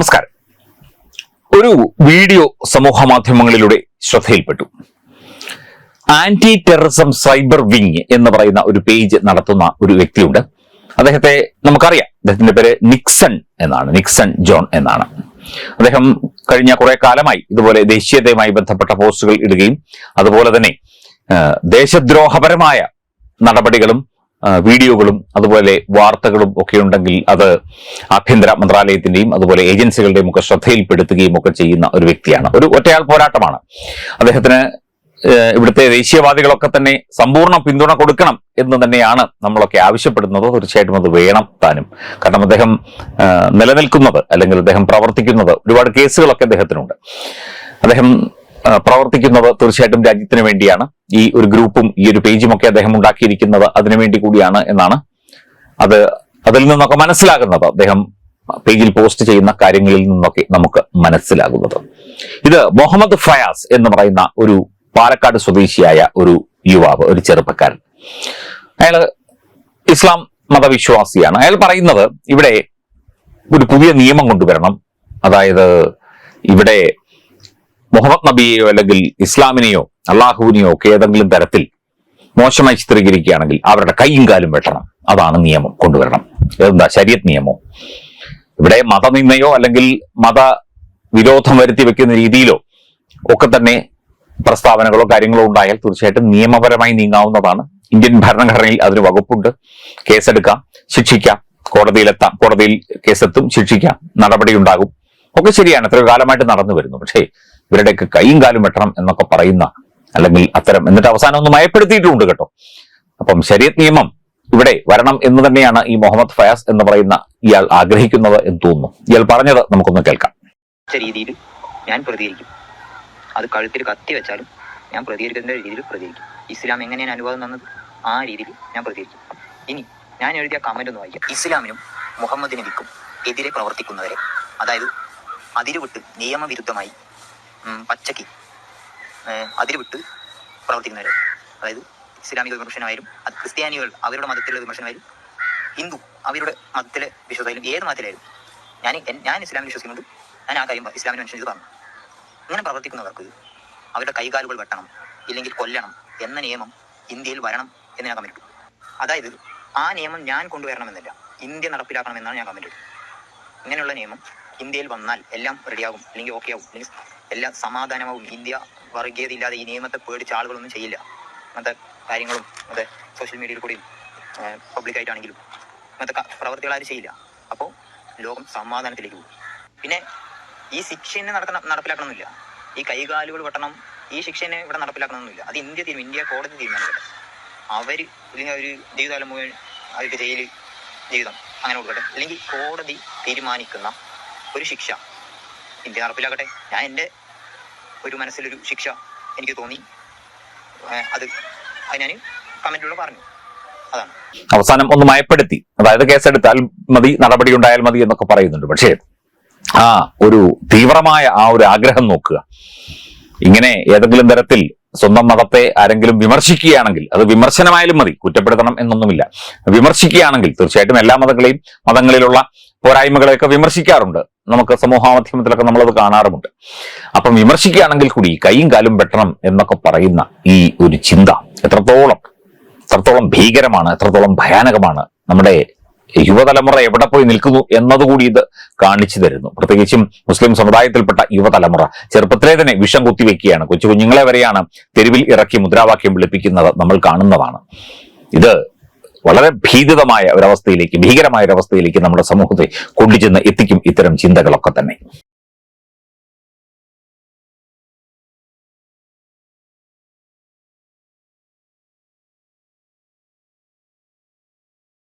നമസ്കാരം. ഒരു വീഡിയോ സമൂഹ മാധ്യമങ്ങളിലൂടെ ശ്രദ്ധയിൽപ്പെട്ടു. ആന്റി ടെററിസം സൈബർ വിങ് എന്ന് പറയുന്ന ഒരു പേജ് നടത്തുന്ന ഒരു വ്യക്തിയുണ്ട്. അദ്ദേഹത്തെ നമുക്കറിയാം. അദ്ദേഹത്തിന്റെ പേര് നിക്സൺ എന്നാണ്. നിക്സൺ ജോൺ എന്നാണ്. അദ്ദേഹം കഴിഞ്ഞ കുറെ കാലമായി ഇതുപോലെ ദേശീയതയുമായി ബന്ധപ്പെട്ട പോസ്റ്റുകൾ ഇടുകയും അതുപോലെ തന്നെ ദേശദ്രോഹപരമായ നടപടികളും വീഡിയോകളും അതുപോലെ വാർത്തകളും ഒക്കെ ഉണ്ടെങ്കിൽ അത് ആഭ്യന്തര മന്ത്രാലയത്തിന്റെയും അതുപോലെ ഏജൻസികളുടെയും ഒക്കെ ശ്രദ്ധയിൽപ്പെടുത്തുകയും ഒക്കെ ചെയ്യുന്ന ഒരു വ്യക്തിയാണ്. ഒരു ഒറ്റയാൾ പോരാട്ടമാണ്. അദ്ദേഹത്തിന് ഇവിടുത്തെ ദേശീയവാദികളൊക്കെ തന്നെ സമ്പൂർണ പിന്തുണ കൊടുക്കണം എന്ന് തന്നെയാണ് നമ്മളൊക്കെ ആവശ്യപ്പെടുന്നത്. തീർച്ചയായിട്ടും അത് വേണം താനും. കാരണം അദ്ദേഹം നിലനിൽക്കുന്നത് അല്ലെങ്കിൽ അദ്ദേഹം പ്രവർത്തിക്കുന്നത് ഒരുപാട് കേസുകളൊക്കെ അദ്ദേഹത്തിനുണ്ട്. അദ്ദേഹം പ്രവർത്തിക്കുന്നത് തീർച്ചയായിട്ടും രാജ്യത്തിന് വേണ്ടിയാണ്. ഈ ഒരു ഗ്രൂപ്പും ഈ ഒരു പേജും ഒക്കെ അദ്ദേഹം ഉണ്ടാക്കിയിരിക്കുന്നത് അതിനുവേണ്ടി കൂടിയാണ് എന്നാണ് അത് അതിൽ നിന്നൊക്കെ മനസ്സിലാകുന്നത്. അദ്ദേഹം പേജിൽ പോസ്റ്റ് ചെയ്യുന്ന കാര്യങ്ങളിൽ നിന്നൊക്കെ നമുക്ക് മനസ്സിലാകുന്നത്. ഇത് മുഹമ്മദ് ഫയാസ് എന്ന് പറയുന്ന ഒരു പാലക്കാട് സ്വദേശിയായ ഒരു യുവാവ് ഒരു ചെറുപ്പക്കാരൻ. അയാൾ ഇസ്ലാം മതവിശ്വാസിയാണ്. അയാൾ പറയുന്നത് ഇവിടെ ഒരു പുതിയ നിയമം കൊണ്ടുവരണം. അതായത് ഇവിടെ മുഹമ്മദ് നബിയെയോ അല്ലെങ്കിൽ ഇസ്ലാമിനെയോ അള്ളാഹുവിനെയോ ഒക്കെ ഏതെങ്കിലും തരത്തിൽ മോശമായി ചിത്രീകരിക്കുകയാണെങ്കിൽ അവരുടെ കൈയും കാലും വെട്ടണം. അതാണ് നിയമം കൊണ്ടുവരണം. എന്താ ശരീരത്ത് നിയമം. ഇവിടെ മതനിന്ദയോ അല്ലെങ്കിൽ മത വിരോധം വരുത്തി വെക്കുന്ന രീതിയിലോ ഒക്കെ തന്നെ പ്രസ്താവനകളോ കാര്യങ്ങളോ ഉണ്ടായാൽ തീർച്ചയായിട്ടും നിയമപരമായി നീങ്ങാവുന്നതാണ്. ഇന്ത്യൻ ഭരണഘടനയിൽ അതിന് വകുപ്പുണ്ട്. കേസെടുക്കാം ശിക്ഷിക്കാം കോടതിയിലെത്താം കോടതിയിൽ കേസെത്തും ശിക്ഷിക്കാം നടപടി ഉണ്ടാകും ഒക്കെ ശരിയാണ്. എത്രയോ കാലമായിട്ട് നടന്നു വരുന്നു. പക്ഷേ ഇവരുടെയൊക്കെ കൈയും കാലും വെട്ടണം എന്നൊക്കെ പറയുന്ന അല്ലെങ്കിൽ അത്തരം എന്നിട്ട് അവസാനം ഒന്ന് മയപ്പെടുത്തിയിട്ടുണ്ട് കേട്ടോ. അപ്പം ശരീരത്ത് നിയമം ഇവിടെ വരണം എന്ന് തന്നെയാണ് ഈ മുഹമ്മദ് ഫയാസ് എന്ന് പറയുന്ന ഇയാൾ ആഗ്രഹിക്കുന്നത് എന്ന് തോന്നുന്നു. ഇയാൾ പറഞ്ഞത് നമുക്കൊന്ന് കേൾക്കാം. രീതിയിൽ ഞാൻ പ്രതികരിക്കും. അത് കഴുത്തിൽ കത്തി വെച്ചാലും ഞാൻ പ്രതികരിക്കുന്ന രീതിയിൽ പ്രതികരിക്കും. ഇസ്ലാം എങ്ങനെയാണ് അനുവാദം തന്നത്? ആ രീതിയിൽ ഞാൻ പ്രതികരിക്കും. ഇനി ഞാൻ എഴുതിയ കമന്റ് ഒന്ന് വായിക്കാം. ഇസ്ലാമിനും മുഹമ്മദ് നബിക്കും എതിരെ പ്രവർത്തിക്കുന്നവരെ അതായത് അതിരുവിട്ട് നിയമവിരുദ്ധമായി ഉം, അതിര് വിട്ട് പ്രവർത്തിക്കുന്നവർ അതായത് ഇസ്ലാമിക വിമർശനമായാലും അത് ക്രിസ്ത്യാനികൾ അവരുടെ മതത്തിലുള്ള വിമർശനമായാലും ഹിന്ദു അവരുടെ മതത്തിലെ വിശ്വാസമായാലും ഏത് മതത്തിലായാലും ഞാൻ ഞാൻ ഇസ്ലാമിൽ വിശ്വസിക്കുന്നുണ്ട് ഞാൻ ആ കാര്യം ഇസ്ലാമിനെ മനുഷ്യൻ ഇത് പറഞ്ഞു. ഇങ്ങനെ പ്രവർത്തിക്കുന്നവർക്ക് അവരുടെ കൈകാലുകൾ വെട്ടണം ഇല്ലെങ്കിൽ കൊല്ലണം എന്ന നിയമം ഇന്ത്യയിൽ വരണം എന്ന് ഞാൻ കമ്മിറ്റു അതായത് ആ നിയമം ഞാൻ കൊണ്ടുവരണമെന്നില്ല ഇന്ത്യ നടപ്പിലാക്കണം എന്നാണ് ഞാൻ കമ്മിറ്റു ഇങ്ങനെയുള്ള നിയമം ഇന്ത്യയിൽ വന്നാൽ എല്ലാം റെഡിയാകും അല്ലെങ്കിൽ ഓക്കെ ആകും അല്ലെങ്കിൽ എല്ലാം സമാധാനമാവും. ഇന്ത്യ വർഗീയത ഇല്ലാതെ ഈ നിയമത്തെ പേടിച്ച ആളുകളൊന്നും ചെയ്യില്ല. അങ്ങനത്തെ കാര്യങ്ങളും അതെ സോഷ്യൽ മീഡിയയിൽ കൂടിയും പബ്ലിക്കായിട്ടാണെങ്കിലും അങ്ങനത്തെ ആരും ചെയ്യില്ല. അപ്പോൾ ലോകം സമാധാനത്തിലേക്ക് പോകും. പിന്നെ ഈ ശിക്ഷനെ നടത്തണം നടപ്പിലാക്കണമെന്നില്ല ഈ കൈകാലുകൾ വെട്ടണം ഈ ശിക്ഷനെ ഇവിടെ നടപ്പിലാക്കണമെന്നില്ല അത് ഇന്ത്യ തീരുമാനം ഇന്ത്യ കോടതി തീരുമാനിക്കട്ടെ അവർ ഇല്ലെങ്കിൽ ഒരു ജീവിതകാലം മുഴുവൻ അവർക്ക് ജയിലിൽ ജീവിതം അങ്ങനെ കൊടുക്കട്ടെ. അല്ലെങ്കിൽ കോടതി തീരുമാനിക്കുന്ന ഒരു ശിക്ഷ ഇന്ത്യ നടപ്പിലാക്കട്ടെ. ഞാൻ എന്റെ ഒരു മനസ്സിലൊരു ശിക്ഷ എനിക്ക് തോന്നി. അത് അത് ഞാൻ കമന്റിലൂടെ പറഞ്ഞു. അതാണ്. അവസാനം ഒന്ന് മയപ്പെടുത്തി. അതായത് കേസെടുത്താൽ മതി നടപടി ഉണ്ടായാൽ മതി എന്നൊക്കെ പറയുന്നുണ്ട്. പക്ഷേ ആ ഒരു തീവ്രമായ ആ ഒരു ആഗ്രഹം നോക്കുക. ഇങ്ങനെ ഏതെങ്കിലും തരത്തിൽ സ്വന്തം മതത്തെ ആരെങ്കിലും വിമർശിക്കുകയാണെങ്കിൽ അത് വിമർശനമായാലും മതി കുറ്റപ്പെടുത്തണം എന്നൊന്നുമില്ല. വിമർശിക്കുകയാണെങ്കിൽ തീർച്ചയായിട്ടും എല്ലാ മതങ്ങളെയും മതങ്ങളിലുള്ള പോരായ്മകളെയൊക്കെ വിമർശിക്കാറുണ്ട്. നമുക്ക് സമൂഹ മാധ്യമത്തിലൊക്കെ നമ്മളത് കാണാറുമുണ്ട്. അപ്പം വിമർശിക്കുകയാണെങ്കിൽ കൂടി കൈയും കാലും വെട്ടണം എന്നൊക്കെ പറയുന്ന ഈ ഒരു ചിന്ത എത്രത്തോളം എത്രത്തോളം ഭീകരമാണ് എത്രത്തോളം ഭയാനകമാണ് നമ്മുടെ യുവതലമുറ എവിടെ പോയി നിൽക്കുന്നു എന്നതുകൂടി ഇത് കാണിച്ചു തരുന്നു. പ്രത്യേകിച്ചും മുസ്ലിം സമുദായത്തിൽപ്പെട്ട യുവതലമുറ ചെറുപ്പത്തിലെ തന്നെ വിഷം കുത്തിവെക്കുകയാണ്. കൊച്ചു കുഞ്ഞുങ്ങളെ വരെയാണ് തെരുവിൽ ഇറക്കി മുദ്രാവാക്യം വിളിപ്പിക്കുന്നത് നമ്മൾ കാണുന്നതാണ്. ഇത് വളരെ ഭീതിതമായ ഒരവസ്ഥയിലേക്ക് ഭീകരമായ ഒരവസ്ഥയിലേക്ക് നമ്മുടെ സമൂഹത്തെ കൊണ്ടുചെന്ന് എത്തിക്കും ഇത്തരം ചിന്തകളൊക്കെ തന്നെ.